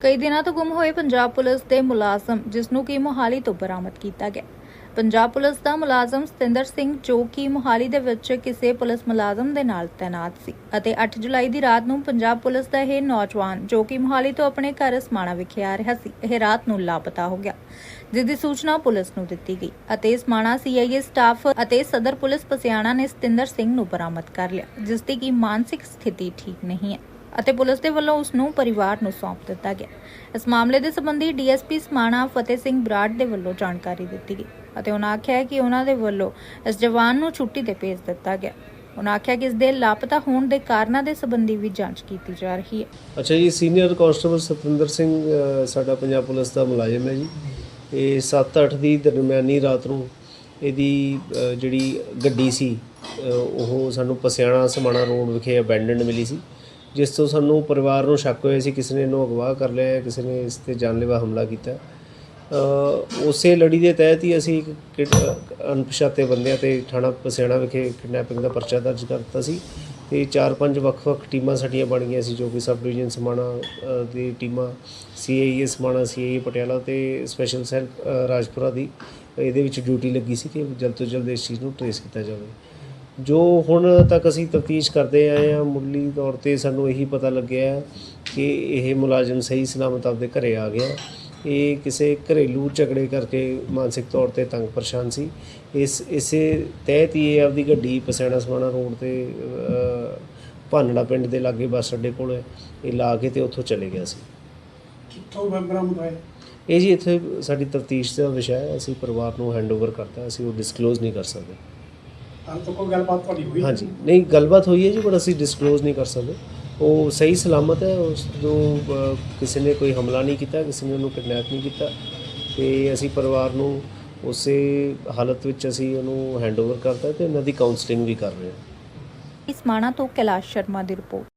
ਕਈ ਦਿਨਾਂ ਤੋਂ ਗੁੰਮ ਹੋਏ ਪੰਜਾਬ ਪੁਲਿਸ ਦੇ ਮੁਲਾਜ਼ਮ ਜਿਸ ਨੂੰ ਕਿ ਮੋਹਾਲੀ ਤੋਂ ਬਰਾਮਦ ਕੀਤਾ ਗਿਆ। ਪੰਜਾਬ ਪੁਲਿਸ ਦਾ ਮੁਲਾਜ਼ਮ ਸਤਿੰਦਰ ਸਿੰਘ, ਜੋ ਕਿ ਮੋਹਾਲੀ ਦੇ ਵਿੱਚ ਕਿਸੇ ਪੁਲਿਸ ਮੁਲਾਜ਼ਮ ਦੇ ਨਾਲ ਤੈਨਾਤ ਸੀ ਅਤੇ 8 ਜੁਲਾਈ ਦੀ ਰਾਤ ਨੂੰ ਪੰਜਾਬ ਪੁਲਿਸ ਦਾ ਇਹ ਨੌਜਵਾਨ, ਜੋ ਕਿ ਮੋਹਾਲੀ ਤੋਂ ਆਪਣੇ ਘਰ ਸਮਾਣਾ ਵਿਖੇ ਆ ਰਿਹਾ ਸੀ, ਇਹ ਰਾਤ ਨੂੰ ਲਾਪਤਾ ਹੋ ਗਿਆ ਜਿਸ ਦੀ ਸੂਚਨਾ ਪੁਲਿਸ ਨੂੰ ਦਿੱਤੀ ਗਈ ਅਤੇ ਸਮਾਣਾ ਸੀਆਈਏ ਸਟਾਫ ਅਤੇ ਸਦਰ ਪੁਲਿਸ ਪਸਿਆਣਾ ਨੇ ਸਤਿੰਦਰ ਸਿੰਘ ਨੂੰ ਬਰਾਮਦ ਕਰ ਲਿਆ ਜਿਸ ਦੀ ਕਿ ਮਾਨਸਿਕ ਸਥਿਤੀ ਠੀਕ ਨਹੀਂ ਹੈ। ਅਤੇ ਪੁਲਿਸ ਦੇ ਵੱਲੋਂ ਉਸ ਨੂੰ ਪਰਿਵਾਰ ਨੂੰ ਸੌਂਪ ਦਿੱਤਾ ਗਿਆ। ਇਸ ਮਾਮਲੇ ਦੇ ਸੰਬੰਧੀ ਡੀਐਸਪੀ ਸਮਾਣਾ ਫਤਿਹ ਸਿੰਘ ਬਰਾੜ ਦੇ ਵੱਲੋਂ ਜਾਣਕਾਰੀ ਦਿੱਤੀ ਗਈ ਅਤੇ ਉਹਨਾਂ ਆਖਿਆ ਕਿ ਉਹਨਾਂ ਦੇ ਵੱਲੋਂ ਇਸ ਜਵਾਨ ਨੂੰ ਛੁੱਟੀ ਤੇ ਭੇਜ ਦਿੱਤਾ ਗਿਆ। ਉਹਨਾਂ ਆਖਿਆ ਕਿ ਇਸ ਦੇ ਲਾਪਤਾ ਹੋਣ ਦੇ ਕਾਰਨਾਂ ਦੇ ਸੰਬੰਧੀ ਵੀ ਜਾਂਚ ਕੀਤੀ ਜਾ ਰਹੀ ਹੈ। ਅੱਛਾ ਜੀ ਸੀਨੀਅਰ ਕਾਂਸਟੇਬਲ ਸਤਿੰਦਰ ਸਿੰਘ ਅ, ਸਾਡਾ ਪੰਜਾਬ ਪੁਲਿਸ ਦਾ ਮੁਲਾਜ਼ਮ ਹੈ ਜੀ। ਇਹ 7-8 ਦੀ ਦਰਮਿਆਨੀ ਰਾਤ ਨੂੰ ਇਹਦੀ ਅ, ਜਿਹੜੀ ਗੱਡੀ ਸੀ ਅ, ਉਹ ਸਾਨੂੰ ਪਸਿਆਣਾ ਸਮਾਣਾ ਰੋਡ ਵਿਖੇ ਅਬੈਂਡਨਡ ਮਿਲੀ ਸੀ। ਜਿਸ ਤੋਂ ਸਾਨੂੰ ਪਰਿਵਾਰ ਨੂੰ ਸ਼ੱਕ ਹੋਇਆ ਸੀ ਕਿਸੇ ਨੇ ਇਹਨੂੰ ਅਗਵਾ ਕਰ ਲਿਆ ਹੈ ਕਿਸੇ ਨੇ ਇਸ ਤੇ ਜਾਨਲੇਵਾ ਹਮਲਾ ਕੀਤਾ। ਅ, ਉਸੇ ਲੜੀ ਦੇ ਤਹਿਤ ਹੀ ਅਸੀਂ ਇੱਕ ਕਿਡ- ਅਣਪਛਾਤੇ ਬੰਦਿਆਂ ਤੇ ਥਾਣਾ ਪਸਿਆਣਾ ਵਿਖੇ ਕਿਡਨੈਪਿੰਗ ਦਾ ਪਰਚਾ ਦਰਜ ਕਰ ਦਿੱਤਾ ਸੀ ਤੇ ਚਾਰ ਪੰਜ ਵੱਖ-ਵੱਖ ਟੀਮਾਂ ਸਾਡੀਆਂ ਬਣ ਗਈਆਂ ਸੀ ਜੋ ਕਿ ਸਬ ਡਿਵੀਜ਼ਨ ਸਮਾਣਾ ਅ, ਦੀ ਟੀਮਾਂ ਸੀਆਈਏ ਸਮਾਣਾ ਸੀਆਈਏ ਪਟਿਆਲਾ ਤੇ ਸਪੈਸ਼ਲ ਸੈੱਲ ਰਾਜਪੁਰਾ ਦੀ। ਇਹਦੇ ਵਿੱਚ ਡਿਊਟੀ ਲੱਗੀ ਸੀ ਕਿ ਜਲਦ ਤੋਂ ਜਲਦ ਇਸ ਚੀਜ਼ ਨੂੰ ਟ੍ਰੇਸ ਕੀਤਾ ਜਾਵੇ। ਜੋ ਹੁਣ ਤੱਕ ਅਸੀਂ ਤਫਤੀਸ਼ ਕਰਦੇ ਆਏ ਹਾਂ ਮੁੱਢਲੀ ਤੌਰ ਤੇ ਸਾਨੂੰ ਇਹੀ ਪਤਾ ਲੱਗਿਆ ਕਿ ਇਹ ਮੁਲਾਜ਼ਮ ਸਹੀ ਸਲਾਮਤ ਆਪਦੇ ਘਰੇ ਆ ਗਿਆ। ਇਹ ਕਿਸੇ ਘਰੇਲੂ ਝਗੜੇ ਕਰਕੇ ਮਾਨਸਿਕ ਤੌਰ ਤੇ ਤੰਗ ਪਰੇਸ਼ਾਨ ਸੀ। ਇਸ ਇਸੇ ਤਹਿਤ ਹੀ ਇਹ ਆਪਦੀ ਗੱਡੀ ਪਸੈਣਾ ਸਮਾਣਾ ਰੋਡ ਤੇ ਭਾਨੜਾ ਪਿੰਡ ਦੇ ਲਾਗੇ ਬੱਸ ਅੱਡੇ ਕੋਲ ਇਹ ਲਾ ਕੇ ਤੇ ਉੱਥੋਂ ਚਲੇ ਗਿਆ ਸੀ। ਕਿੱਥੋਂ ਬਰਾਮਦ ਹੋਏ ਇਹ? ਜੀ ਇੱਥੇ ਸਾਡੀ ਤਫਤੀਸ਼ ਦਾ ਵਿਸ਼ਾ ਹੈ। ਅਸੀਂ ਪਰਿਵਾਰ ਨੂੰ ਹੈਂਡਓਵਰ ਕਰਤਾ ਅਸੀਂ ਉਹ ਡਿਸਕਲੋਜ਼ ਨਹੀਂ ਕਰ ਸਕਦੇ। ਹਾਲ ਤੱਕ ਕੋਈ ਗੱਲਬਾਤ ਤੁਹਾਡੀ ਹੋਈ। ਹਾਂਜੀ। ਨਹੀਂ ਗੱਲਬਾਤ ਹੋਈ ਹੈ ਜੀ ਪਰ ਅਸੀਂ ਡਿਸਕਲੋਜ਼ ਨਹੀਂ ਕਰ ਸਕਦੇ। ਉਹ ਸਹੀ ਸਲਾਮਤ ਹੈ ਉਸ ਨੂੰ ਅ, ਕਿਸੇ ਨੇ ਕੋਈ ਹਮਲਾ ਨਹੀਂ ਕੀਤਾ ਕਿਸੇ ਨੇ ਉਹਨੂੰ ਕਿਡਨੈਪ ਨਹੀਂ ਕੀਤਾ। ਤੇ ਅਸੀਂ ਪਰਿਵਾਰ ਨੂੰ ਉਸੇ ਹਾਲਤ ਵਿੱਚ ਅਸੀਂ ਉਹਨੂੰ ਹੈਂਡਓਵਰ ਕਰਤਾ ਤੇ ਉਹਨਾਂ ਦੀ ਕਾਉਂਸਲਿੰਗ ਵੀ ਕਰ ਰਹੇ ਹਾਂ। ਇਸ ਮਾਣਾ ਤੋਂ ਕੈਲਾਸ਼ ਸ਼ਰਮਾ ਦੀ ਰਿਪੋਰਟ।